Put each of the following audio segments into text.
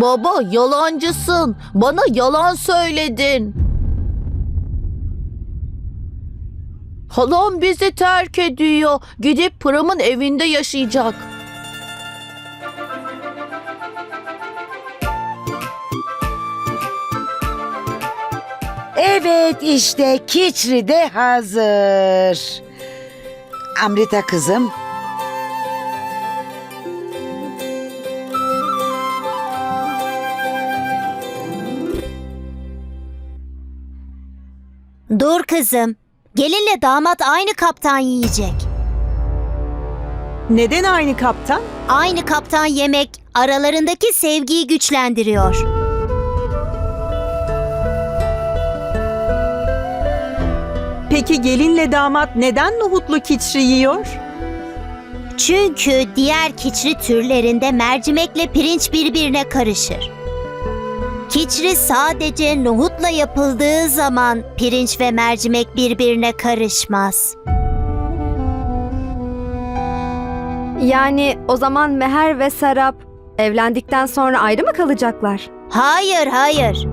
Baba yalancısın. Bana yalan söyledin. Halam bizi terk ediyor. Gidip Pırım'ın evinde yaşayacak. Evet işte kiçri de hazır. Amrita kızım. Dur kızım. Gelinle damat aynı kaptan yiyecek. Neden aynı kaptan? Aynı kaptan yemek aralarındaki sevgiyi güçlendiriyor. Peki gelinle damat neden nohutlu kiçri yiyor? Çünkü diğer kiçri türlerinde mercimekle pirinç birbirine karışır. Kiçri sadece nohutla yapıldığı zaman pirinç ve mercimek birbirine karışmaz. Yani o zaman Meher ve Sarap evlendikten sonra ayrı mı kalacaklar? Hayır, hayır.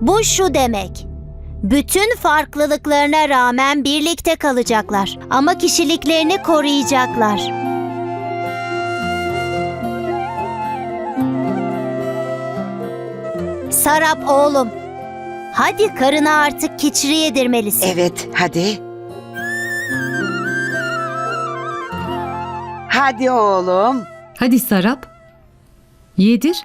Bu şu demek. Bütün farklılıklarına rağmen birlikte kalacaklar ama kişiliklerini koruyacaklar. Sarap oğlum. Hadi karına artık kiçri yedirmelisin. Evet hadi. Hadi oğlum. Hadi Sarap. Yedir.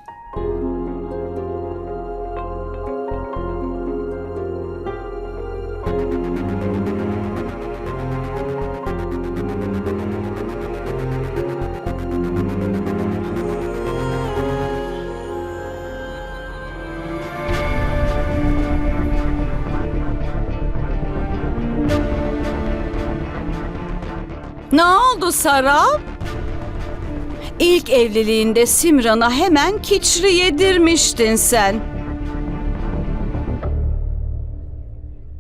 Oldu Sarap? İlk evliliğinde Simran'a hemen kiçri yedirmiştin sen.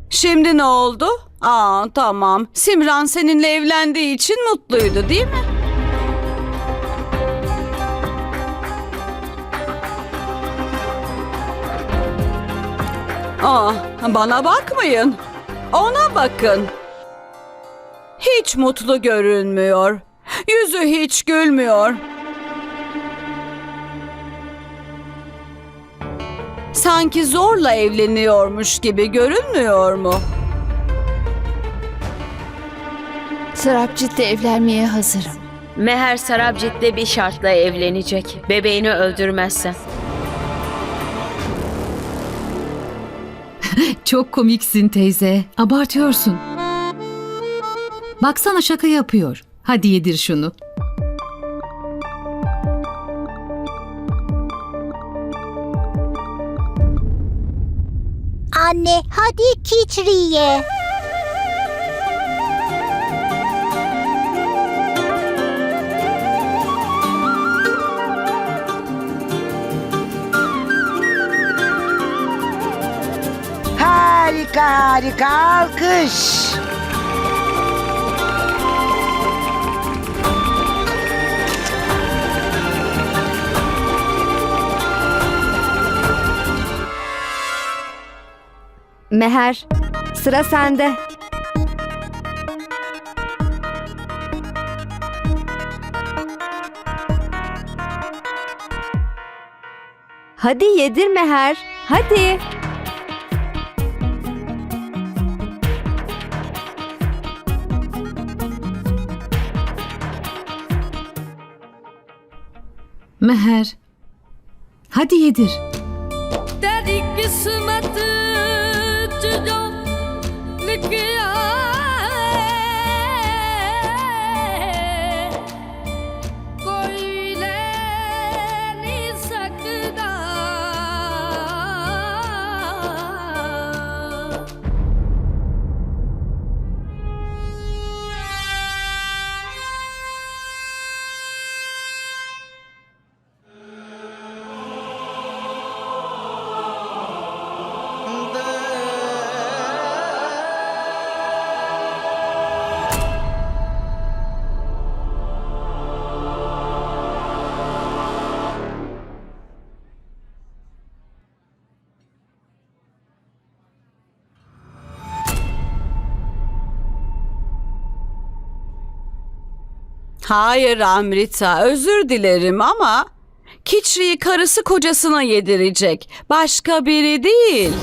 Şimdi ne oldu? Aa tamam. Simran seninle evlendiği için mutluydu değil mi? Aa, bana bakmayın. Ona bakın. Hiç mutlu görünmüyor. Yüzü hiç gülmüyor. Sanki zorla evleniyormuş gibi görünmüyor mu? Sarapcit'le evlenmeye hazırım. Meher Sarabcit'le bir şartla evlenecek. Bebeğini öldürmezsen. Çok komiksin teyze. Abartıyorsun. Baksana şaka yapıyor. Hadi yedir şunu. Anne hadi kiçri ye. Harika harika alkış. Meher, sıra sende. Hadi yedir Meher, hadi. Meher, hadi yedir. Dedik bir. Hayır Amrita, özür dilerim ama Kiçri'yi karısı kocasına yedirecek. Başka biri değil.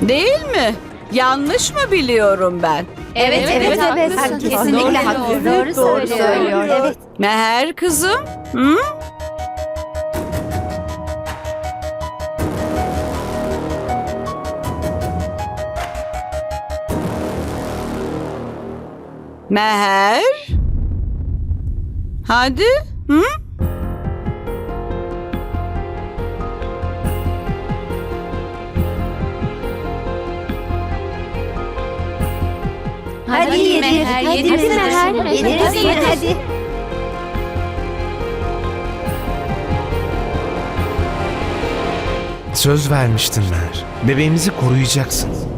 Değil mi? Yanlış mı biliyorum ben? Evet, evet, evet. Kesinlikle haklı. Doğru, söylüyor. Evet. Meher kızım, hı? Meher? Hadi, hı? Hadi yedir. Hadi Meher. Yedir. Hadi. Söz vermiştin Meher. Bebeğimizi koruyacaksın.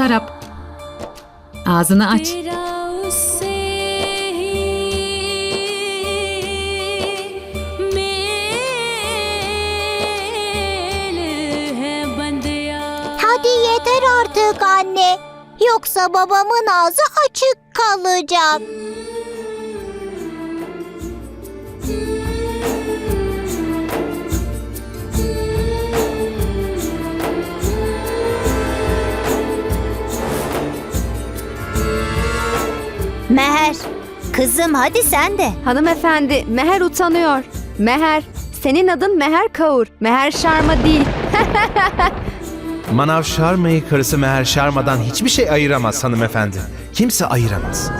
Sarap. Ağzını aç. Hadi yeter artık anne. Yoksa babamın ağzı açık kalacak. Meher, kızım hadi sen de. Hanımefendi, Meher utanıyor. Meher, senin adın Meher Kaur. Meher Şarma değil. Manav Sharma'yı karısı Meher Sharma'dan hiçbir şey ayıramaz hanımefendi. Kimse ayıramaz.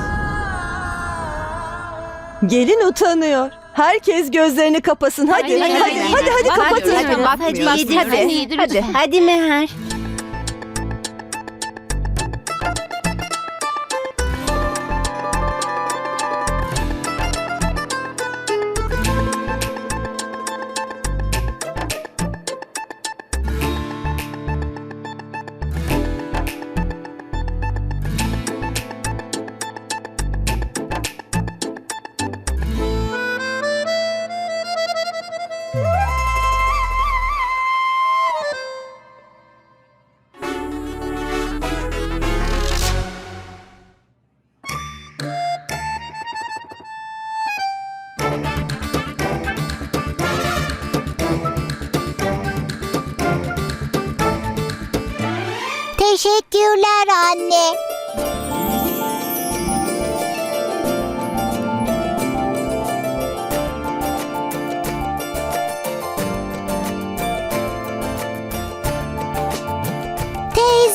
Gelin utanıyor. Herkes gözlerini kapasın. Hadi, hadi, hadi, hadi, hadi, kapatın. Hadi, bak, Hadi bak, yedir, hadi. hadi. Hadi. Hadi Meher. Teşekkürler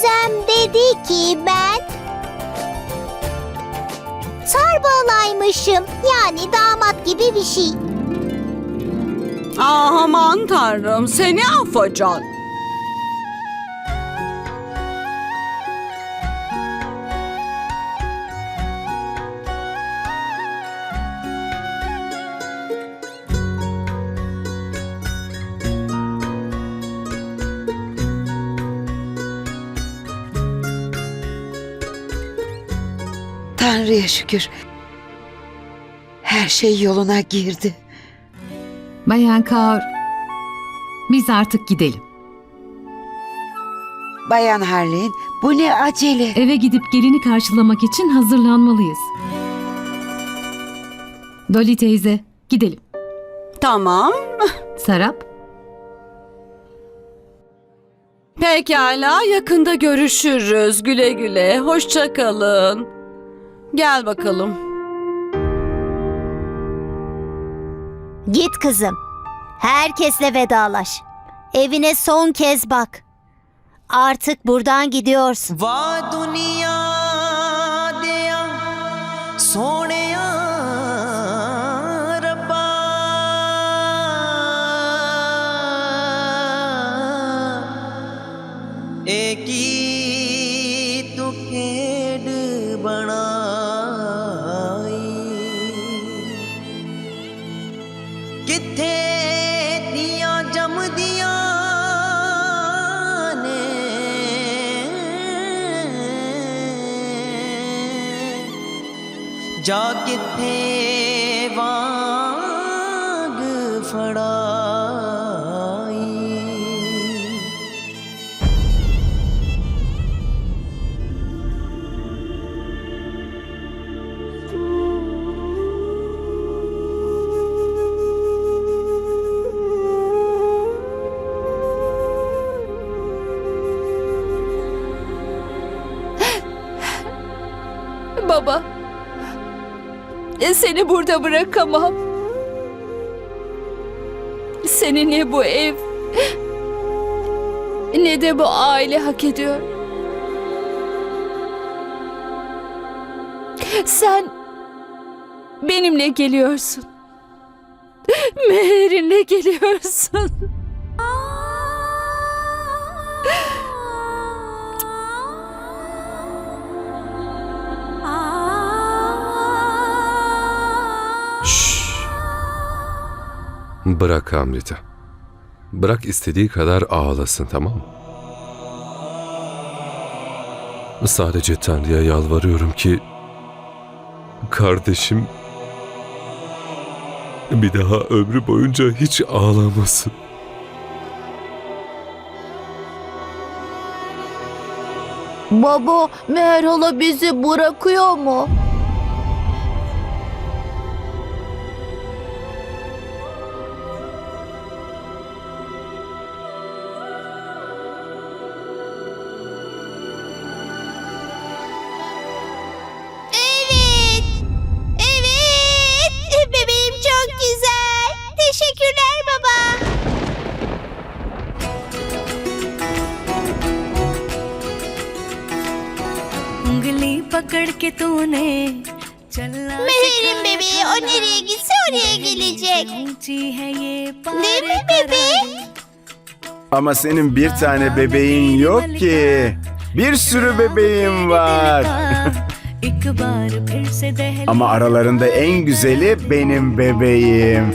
Teyzem dedi ki ben sarbalaymışım. Yani damat gibi bir şey. Ah, aman tanrım, seni affacan. Tanrı'ya şükür. Her şey yoluna girdi. Bayan Kaur. Biz artık gidelim. Bayan Harlin, bu ne acele? Eve gidip gelini karşılamak için hazırlanmalıyız. Dolly teyze, gidelim. Tamam, Sarap, pekala yakında görüşürüz. Güle güle, hoşça kalın. Gel bakalım. Git kızım. Herkesle vedalaş. Evine son kez bak. Artık buradan gidiyorsun. Va dünya deya soneya Rabba eki get paid. Seni burada bırakamam. Seni ne bu ev ne de bu aile hak ediyor. Sen benimle geliyorsun. Meher'inle geliyorsun. Bırak Amrita. Bırak istediği kadar ağlasın tamam mı? Sadece Tanrı'ya yalvarıyorum ki kardeşim bir daha ömrü boyunca hiç ağlamasın. Baba, Meher hala bizi bırakıyor mu? पकड़ के तूने चलना Meher'in bebeği o nereye gitse oraya gelecek. ऊंची है ये Değil mi bebeğim? Ama senin bir tane bebeğin yok ki. Bir sürü bebeğim var. एक बार फिर से दहल Ama aralarında en güzeli benim bebeğim.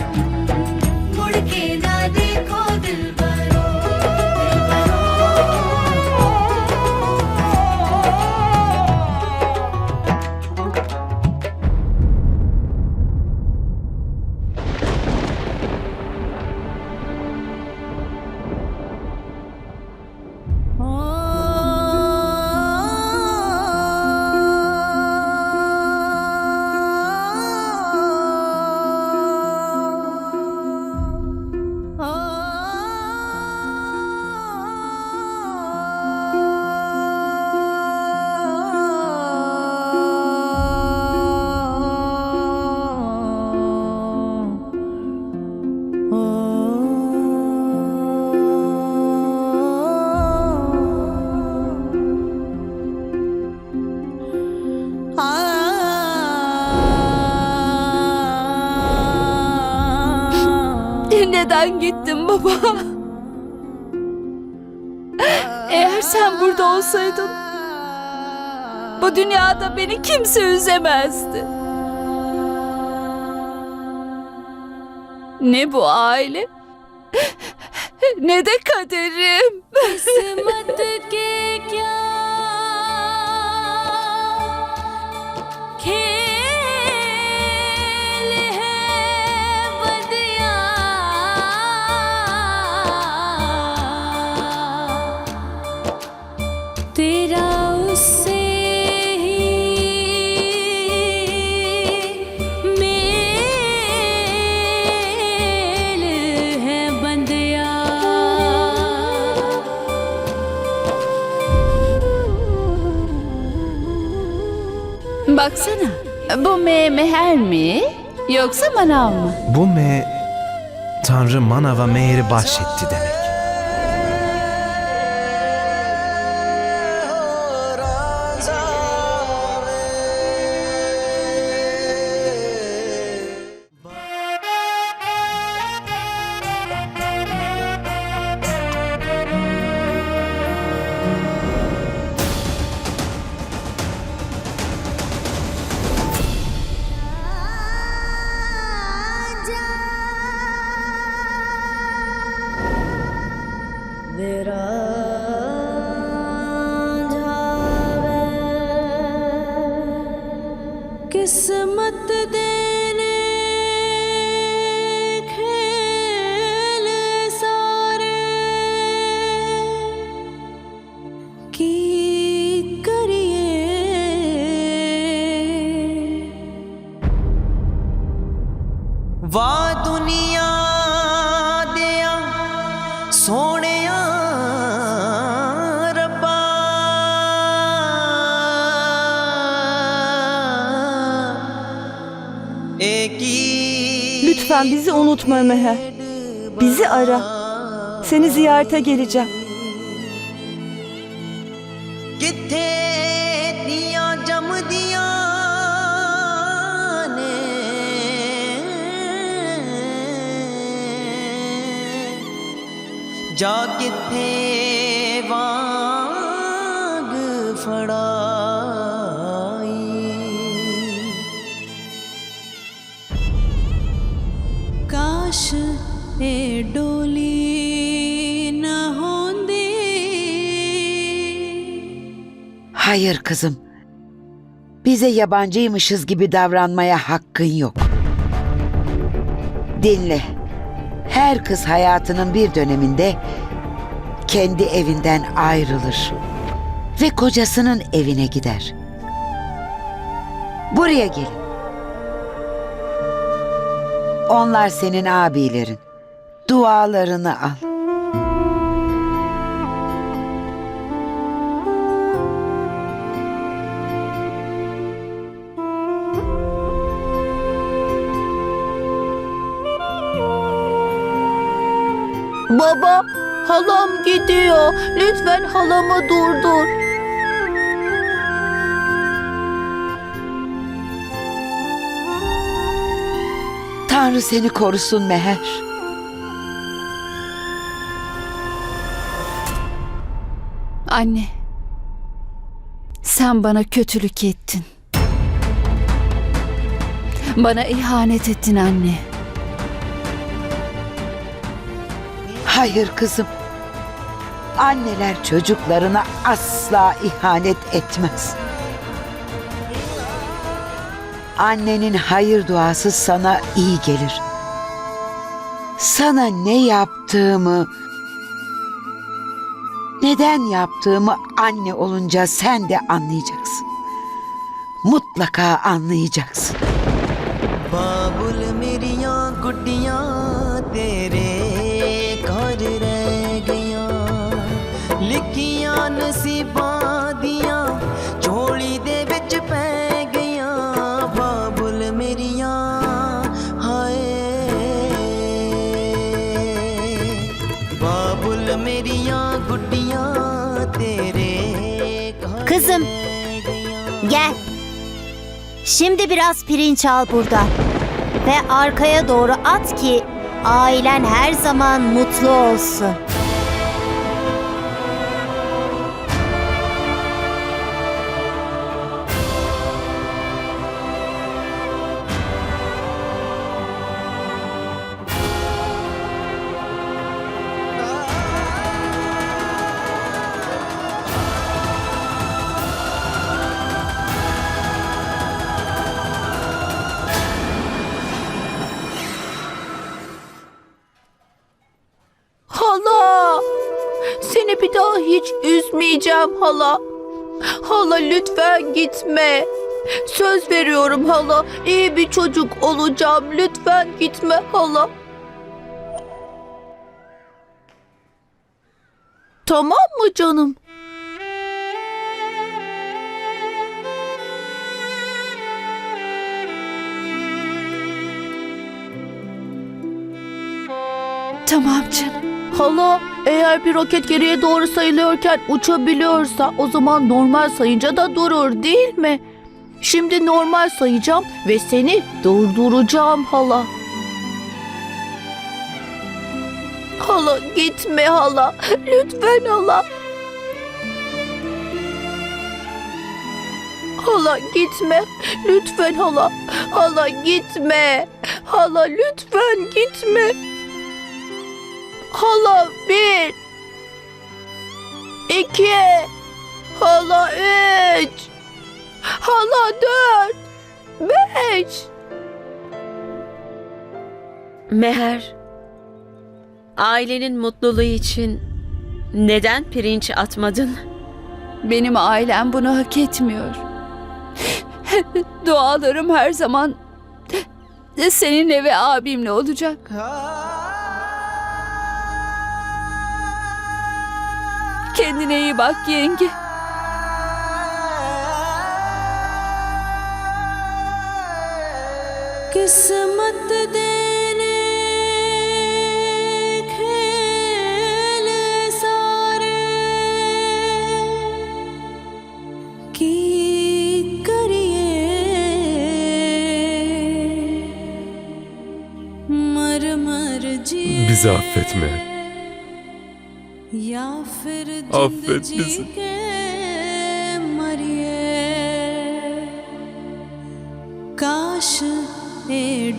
neden gittin baba? Eğer sen burada olsaydın bu dünyada beni kimse üzemezdi. Ne bu aile? ne de kaderim. Kısmet Baksana. Bu me meher mi? Yoksa manav mı? Bu me... Tanrı Manav'a meheri bahşetti demek. Lütfen bizi unutma Meher. Bizi ara. Seni ziyarete geleceğim. ਕਿੱਥੇ ਦੀਆਂ ਜੰਮਦੀਆਂ ਨੇ ਜਾ ਕਿੱਥੇ Hayır kızım. Bize yabancıymışız gibi davranmaya hakkın yok. Dinle. Her kız hayatının bir döneminde kendi evinden ayrılır ve kocasının evine gider. Buraya gelin. Onlar senin abilerin. Dualarını al. Baba, halam gidiyor. Lütfen halamı durdur. Tanrı seni korusun Meher. Anne. Sen bana kötülük ettin. Bana ihanet ettin anne. Hayır kızım. Anneler çocuklarına asla ihanet etmez. Annenin hayır duası sana iyi gelir. Sana ne yaptığımı, neden yaptığımı anne olunca sen de anlayacaksın. Mutlaka anlayacaksın. बाबुल मेरियां गुड्डियां तेरे Şimdi biraz pirinç al burada. Ve arkaya doğru at ki ailen her zaman mutlu olsun. Üzmeyeceğim hala. Hala lütfen gitme. Söz veriyorum hala. İyi bir çocuk olacağım. Lütfen gitme hala. Tamam mı canım? Tamam canım. Hala eğer bir roket geriye doğru sayılıyorken uçabiliyorsa o zaman normal sayınca da durur değil mi? Şimdi normal sayacağım ve seni durduracağım hala. Hala gitme hala. Lütfen hala. Hala gitme. Lütfen hala. Hala gitme. Hala lütfen gitme. Hala bir. iki. Hala üç. Hala dört. Beş. Meher, ailenin mutluluğu için neden pirinç atmadın? Benim ailem bunu hak etmiyor. Dualarım her zaman seninle ve abimle olacak. Kendine iyi bak yenge. किस्मत देने खेल सारे की करिए मर मर जी Bizi affet Meher. या फिर Affet जिंदगी bizi. के मरिए काश ए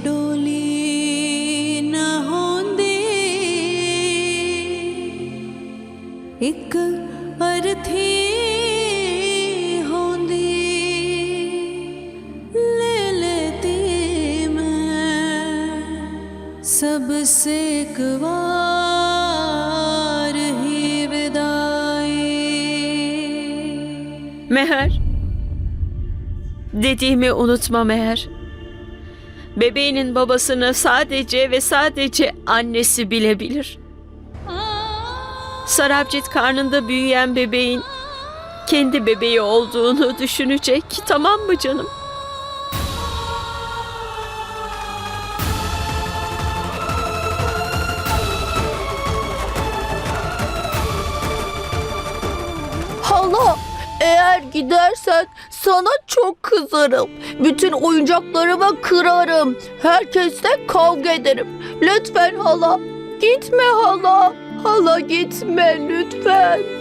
Meher. Dediğimi unutma Meher. Bebeğinin babasını sadece ve sadece annesi bilebilir. Sarabcit karnında büyüyen bebeğin kendi bebeği olduğunu düşünecek. Tamam mı canım? Gidersen sana çok kızarım. Bütün oyuncaklarımı kırarım. Herkesle kavga ederim. Lütfen hala gitme hala. Hala gitme lütfen.